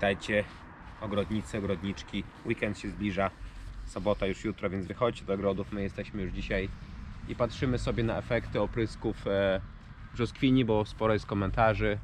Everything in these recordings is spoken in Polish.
Witajcie, ogrodnicy, ogrodniczki. Weekend się zbliża, sobota już jutro, więc wychodźcie do ogrodów. My jesteśmy już dzisiaj i patrzymy sobie na efekty oprysków e, brzoskwini, bo sporo jest komentarzy,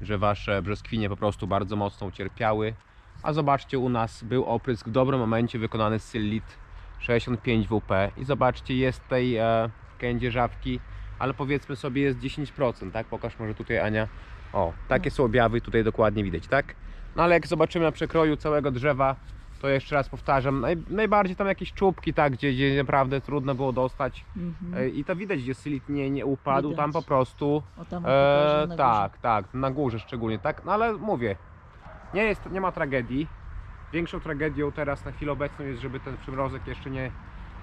że wasze brzoskwinie po prostu bardzo mocno ucierpiały. A zobaczcie, u nas był oprysk w dobrym momencie wykonany z Sylit 65 WP i zobaczcie, jest tej e, kędzierzawki, ale powiedzmy sobie jest 10%, tak? Pokaż może tutaj Ania. O, takie są objawy tutaj dokładnie widać, tak? No ale jak zobaczymy na przekroju całego drzewa, to jeszcze raz powtarzam, naj, najbardziej tam jakieś czubki, tak, gdzie, gdzie naprawdę trudno było dostać. Mhm. E, I to widać, gdzie sylit nie, nie upadł, Widać. tam po prostu. O tam E, na tak, tak, na górze szczególnie, tak? No ale mówię, nie, jest, nie ma tragedii. Większą tragedią teraz na chwilę obecną jest, żeby ten przymrozek jeszcze nie,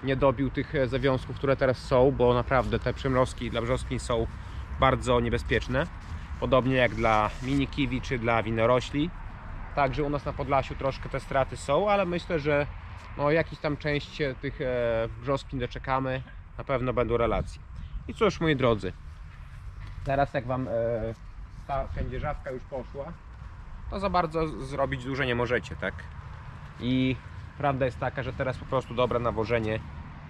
nie dobił tych e, zawiązków, które teraz są, bo naprawdę te przymrozki dla brzoskwiń są bardzo niebezpieczne. Podobnie jak dla mini kiwi czy dla winorośli. Także u nas na Podlasiu troszkę te straty są, ale myślę, że no, jakiś tam część tych e, doczekamy. Na pewno będą relacje. I cóż, moi drodzy, teraz jak Wam e, ta kędzierzawka już poszła, to za bardzo zrobić dużo nie możecie, tak? I prawda jest taka, że teraz po prostu dobre nawożenie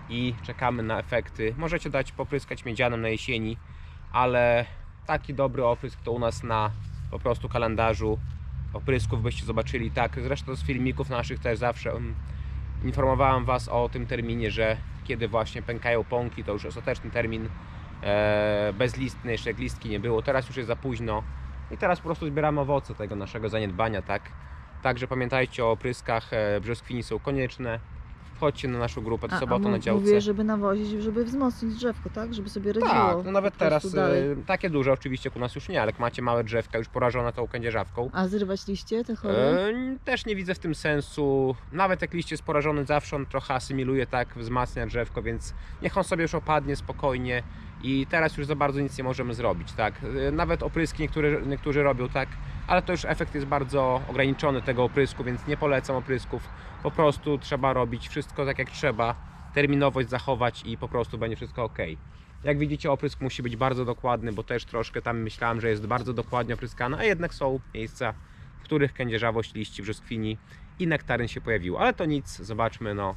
i czekamy na efekty. Możecie dać popryskać miedzianem na jesieni, ale taki dobry oprysk to u nas na po prostu kalendarzu oprysków byście zobaczyli tak. Zresztą z filmików naszych też zawsze informowałem Was o tym terminie, że kiedy właśnie pękają pąki, to już ostateczny termin e, bezlistny, jeszcze jak listki nie było. Teraz już jest za późno i teraz po prostu zbieramy owoce tego naszego zaniedbania, tak? Także pamiętajcie o opryskach, e, brzoskwini są konieczne. Wchodźcie na naszą grupę a sobotę na działce. Mówię, żeby nawozić, żeby wzmocnić drzewko, tak? Żeby sobie radziło. Tak, no nawet po prostu teraz dalej. e, takie duże oczywiście u nas już nie, ale jak macie małe drzewka już porażone tą kędzierzawką, A zrywać liście te chore? też nie widzę w tym sensu. Nawet jak liście jest porażony, zawsze on trochę asymiluje, tak, wzmacnia drzewko, więc niech on sobie już opadnie spokojnie i teraz już za bardzo nic nie możemy zrobić, tak. E, Nawet opryski niektórzy, niektórzy robią, tak, ale to już efekt jest bardzo ograniczony tego oprysku, więc nie polecam oprysków. Po prostu trzeba robić wszystko tak jak trzeba, terminowość zachować i po prostu będzie wszystko ok. Jak widzicie, oprysk musi być bardzo dokładny, bo też troszkę tam myślałem, że jest bardzo dokładnie opryskana, a jednak są miejsca, w których kędzierzawość liści brzoskwini i nektaryn się pojawił. Ale to nic, zobaczmy, no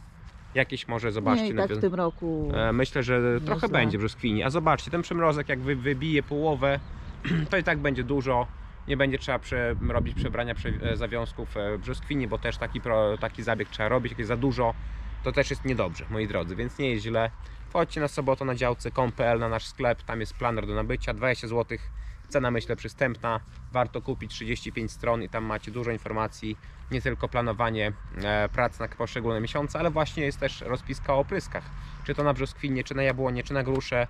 jakieś może zobaczcie. nie, i tak w tym roku. E, Myślę, że trochę źle. będzie brzoskwini. A zobaczcie, ten przymrozek jak wy, wybije połowę, to i tak będzie dużo. Nie będzie trzeba prze, robić przebrania prze, e, zawiązków e, brzoskwini, bo też taki, pro, taki zabieg trzeba robić. Jak jest za dużo, to też jest niedobrze, moi drodzy, więc nie jest źle. Wchodźcie na sobotę na działce com.pl na nasz sklep, tam jest planer do nabycia, 20 zł. Cena myślę przystępna, warto kupić 35 stron i tam macie dużo informacji, nie tylko planowanie e, prac na poszczególne miesiące, ale właśnie jest też rozpiska o opryskach czy to na brzoskwinie, czy na jabłonie, czy na grusze,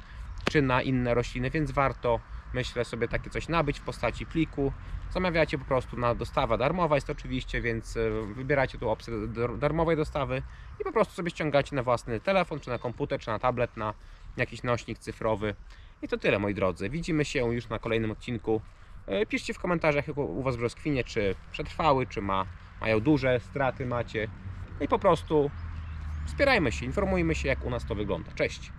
czy na inne rośliny, więc warto, myślę, sobie takie coś nabyć w postaci pliku. Zamawiacie po prostu na dostawa darmowa jest oczywiście, więc e, wybieracie tu opcję dar- darmowej dostawy i po prostu sobie ściągacie na własny telefon, czy na komputer, czy na tablet, na jakiś nośnik cyfrowy. I to tyle, moi drodzy. Widzimy się już na kolejnym odcinku. E, Piszcie w komentarzach, jak u Was brzoskwinie, czy przetrwały, czy ma, mają duże straty macie. I po prostu Wspierajmy się, informujmy się, jak u nas to wygląda. Cześć!